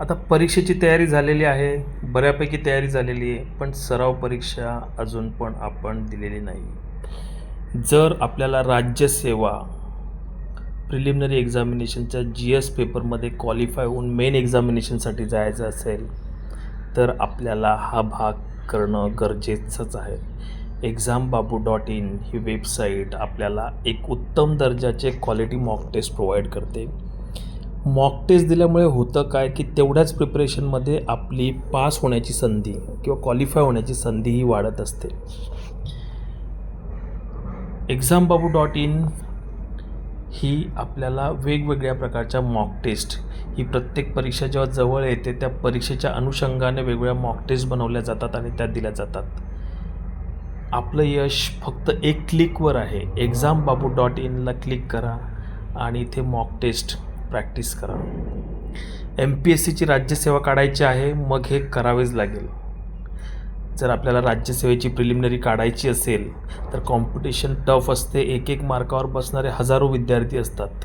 आता परीक्षेची तयारी झालेली आहे बऱ्यापैकी तयारी झालेली आहे पण सराव परीक्षा अजून पण आपण दिलेली नाही. जर आपल्याला राज्यसेवा प्रिलिमिनरी एक्झामिनेशनच्या जी एस पेपरमध्ये क्वालिफाय होऊन मेन एक्झामिनेशनसाठी जायचं असेल तर आपल्याला हा भाग करणं गरजेचंच आहे. एक्झाम बाबू डॉट इन ही वेबसाईट आपल्याला एक उत्तम दर्जाचे क्वालिटी मॉक टेस्ट प्रोव्हाइड करते. मॉक टेस्ट दिल्यामुळे होतं काय की तेवढ्याच प्रिपरेशनमध्ये आपली पास होण्याची संधी किंवा क्वालिफाय होण्याची संधीही वाढत असते. एक्झाम बाबू डॉट इन ही आपल्याला वेगवेगळ्या प्रकारच्या मॉक टेस्ट ही प्रत्येक परीक्षा जेव्हा जवळ येते त्या परीक्षेच्या अनुषंगाने वेगवेगळ्या मॉक टेस्ट बनवल्या जातात आणि त्या दिल्या जातात. आपलं यश फक्त एक क्लिकवर आहे. एक्झाम बाबू डॉट इनला क्लिक करा आणि इथे मॉक टेस्ट प्रॅक्टिस करा. एम पी एस सीची राज्यसेवा काढायची आहे मग हे करावेच लागेल. जर आपल्याला राज्यसेवेची प्रिलिमिनरी काढायची असेल तर कॉम्पिटिशन टफ असते एक एक मार्कावर बसणारे हजारो विद्यार्थी असतात.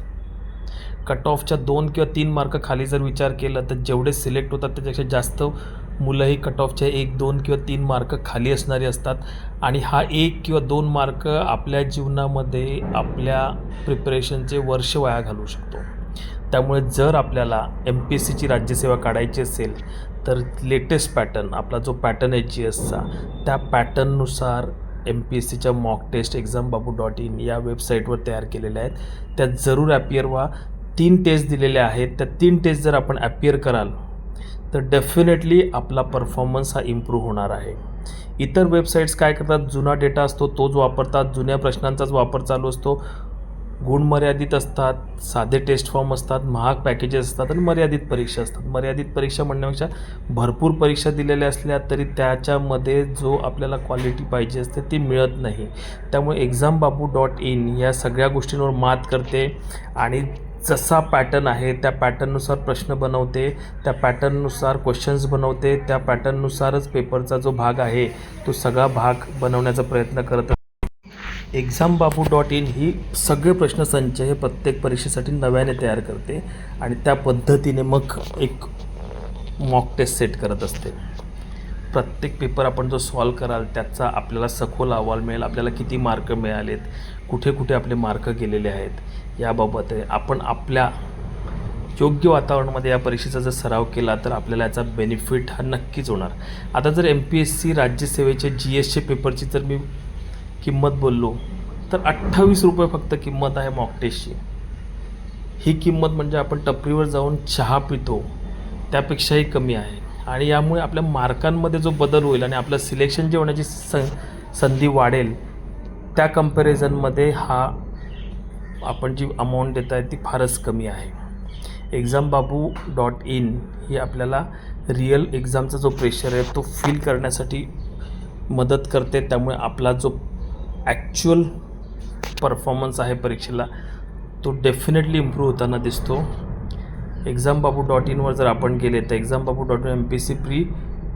कट ऑफच्या दोन किंवा तीन मार्क खाली जर विचार केला तर जेवढे सिलेक्ट होतात त्याच्यापेक्षा जास्त मुलंही कट ऑफच्या एक दोन किंवा तीन मार्क खाली असणारी असतात. आणि हा एक किंवा दोन मार्क आपल्या जीवनामध्ये आपल्या प्रिपरेशनचे वर्ष वाया घालू शकतो. त्यामुळे जर आपल्याला एम पी एस सीची राज्यसेवा काढायची असेल तर लेटेस्ट पॅटर्न आपला जो पॅटर्न आहे जी एसचा त्या पॅटर्ननुसार एम पी एस सीच्या mock test exam Babu dot in या वेबसाईटवर तयार केलेल्या आहेत. त्यात जरूर ॲपियर व्हा. तीन टेस्ट दिलेल्या आहेत. त्या तीन टेस्ट जर आपण ॲपियर कराल तर डेफिनेटली आपला परफॉर्मन्स हा इम्प्रूव्ह होणार आहे. इतर वेबसाईट्स काय करतात? जुना डेटा असतो तोच वापरतात. जुन्या प्रश्नांचाच वापर चालू असतो. गुण मर्यादित असतात साधे टेस्ट फॉर्म असतात महाग पॅकेजेस असतात आणि मर्यादित परीक्षा असतात. मर्यादित परीक्षा म्हणण्यापेक्षा भरपूर परीक्षा दिलेल्या असल्या तरी त्याच्यामध्ये जो आपल्याला क्वालिटी पाहिजे असते ती मिळत नाही. त्यामुळे एक्झाम बाबू डॉट इन या सगळ्या गोष्टींवर मात करते आणि जसा पॅटर्न आहे त्या पॅटर्ननुसार प्रश्न बनवते त्या पॅटर्ननुसार क्वेश्चन्स बनवते त्या पॅटर्ननुसारच पेपरचा जो भाग आहे तो सगळा भाग बनवण्याचा प्रयत्न करत एक्झाम बाबू डॉट इन ही सगळे प्रश्नसंच हे प्रत्येक परीक्षेसाठी नव्याने तयार करते आणि त्या पद्धतीने मग एक मॉक टेस्ट सेट करत असते. प्रत्येक पेपर आपण जो सॉल्व कराल त्याचा आपल्याला सखोल अहवाल मिळेल आपल्याला किती मार्क मिळालेत कुठे कुठे आपले मार्क गेलेले आहेत याबाबत आहे आपण आपल्या योग्य वातावरणामध्ये या परीक्षेचा जर सराव केला तर आपल्याला याचा बेनिफिट हा नक्कीच होणार. आता जर एम पी एस सी राज्यसेवेचे जी एसचे पेपरची जर मी किंमत बोललो तर अठ्ठावीस रुपये फक्त किंमत आहे मॉकटेस्टची ही किंमत म्हणजे आपण टपरीवर जाऊन चहा पितो त्यापेक्षाही कमी आहे. आणि यामुळे आपल्या मार्कांमध्ये जो बदल होईल आणि आपलं सिलेक्शन जे होण्याची सं संधी वाढेल त्या कम्पॅरिझनमध्ये हा आपण जी अमाऊंट देत आहे ती फारच कमी आहे. एक्झाम बाबू डॉट इन ही आपल्याला रिअल एक्झामचा जो प्रेशर आहे तो फील करण्यासाठी मदत करते. त्यामुळे आपला जो ॲक्च्युअल परफॉर्मन्स आहे परीक्षेला तो डेफिनेटली इम्प्रूव्ह होताना दिसतो. एक्झाम बाबू डॉट इनवर जर आपण गेले तर exam Babu dot in M P C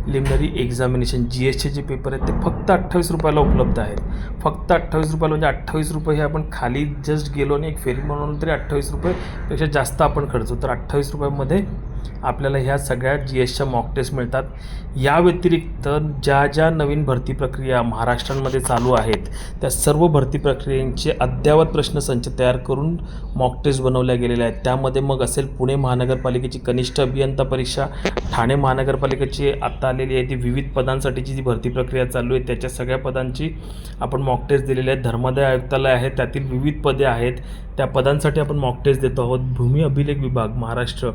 preliminary examination G एसचे जे पेपर आहेत ते फक्त अठ्ठावीस रुपयाला उपलब्ध आहेत. फक्त अठ्ठावीस रुपयाला म्हणजे अठ्ठावीस रुपये हे आपण खाली जस्ट गेलो आणि एक फेरी म्हणून तरी अठ्ठावीस रुपयेपेक्षा जास्त आपण खर्चो तर अठ्ठावीस रुपयामध्ये आपल्याला ह्या सगळ्या जी एसच्या मॉक टेस्ट मिळतात. या व्यतिरिक्त ज्या ज्या नवीन भरती प्रक्रिया महाराष्ट्रांमध्ये चालू आहेत त्या सर्व भरती प्रक्रियांचे अद्ययावत प्रश्नसंच तयार करून मॉक टेस्ट बनवल्या गेलेल्या आहेत. त्यामध्ये मग असेल पुणे महानगरपालिकेची कनिष्ठ अभियंता परीक्षा ठाणे महानगरपालिकेची आत्ता आलेली आहे ती विविध पदांसाठीची जी भरती प्रक्रिया चालू आहे त्याच्या सगळ्या पदांची आपण मॉक टेस्ट दिलेली आहे धर्मादाय आयुक्तालय आहे त्यातील विविध पदे आहेत. त्या पदांसाठी आपण मॉक टेस्ट देतो आहोत. भूमी अभिलेख विभाग महाराष्ट्र.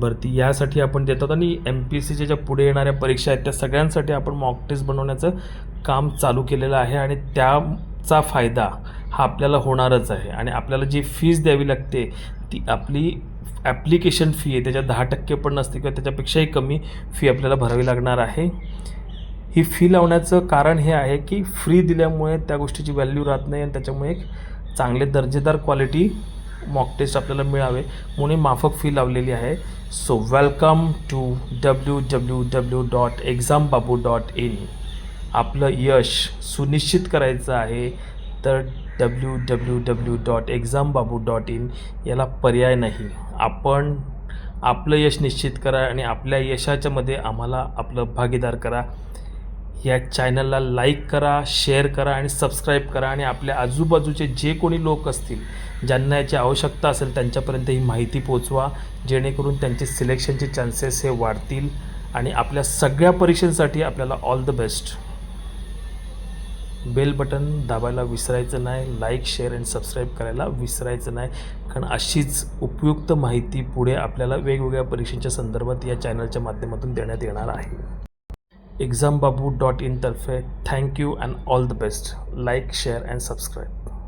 भरती यासाठी आपण देतो आणि एम पी एस सीच्या ज्या पुढे येणाऱ्या परीक्षा आहेत त्या सगळ्यांसाठी आपण मॉक टेस्ट बनवण्याचं काम चालू केलेलं आहे आणि त्याचा फायदा हा आपल्याला होणारच आहे. आणि आपल्याला जी फीज द्यावी लागते ती आपली ॲप्लिकेशन फी आहे त्याच्या दहा टक्के पण नसते किंवा त्याच्यापेक्षाही कमी फी आपल्याला भरावी लागणार आहे. ही फी लावण्याचं कारण हे आहे की फ्री दिल्यामुळे त्या गोष्टीची व्हॅल्यू राहत नाही आणि त्याच्यामुळे एक चांगले दर्जेदार क्वालिटी मॉक टेस्ट आपल्याला मिळावे म्हणून माफक फी लावलेली आहे. So welcome to W W W dot exam Babu dot in आपलं यश सुनिश्चित करायचं आहे तर W W W dot exam Babu dot in याला पर्याय नाही. आपण आपलं यश निश्चित करा आणि आपल्या यशाच्यामध्ये आम्हाला आपलं भागीदार करा. या चॅनलला लाईक करा शेअर करा आणि सबस्क्राईब करा आणि आपल्या आजूबाजूचे जे कोणी लोक असतील ज्यांना याची आवश्यकता असेल त्यांच्यापर्यंत ही माहिती पोचवा जेणेकरून त्यांचे सिलेक्शनचे चान्सेस हे वाढतील आणि आपल्या सगळ्या परीक्षांसाठी आपल्याला all the best bell button दाबायला विसरायचं नाही लाईक शेअर अँड सबस्क्राईब करायला विसरायचं नाही. कारण अशीच उपयुक्त माहिती पुढे आपल्याला वेगवेगळ्या परीक्षेच्या संदर्भात या चॅनलच्या माध्यमातून देण्यात येणार आहे. Exam Babu dot इनतर्फे thank you and all the best like share and subscribe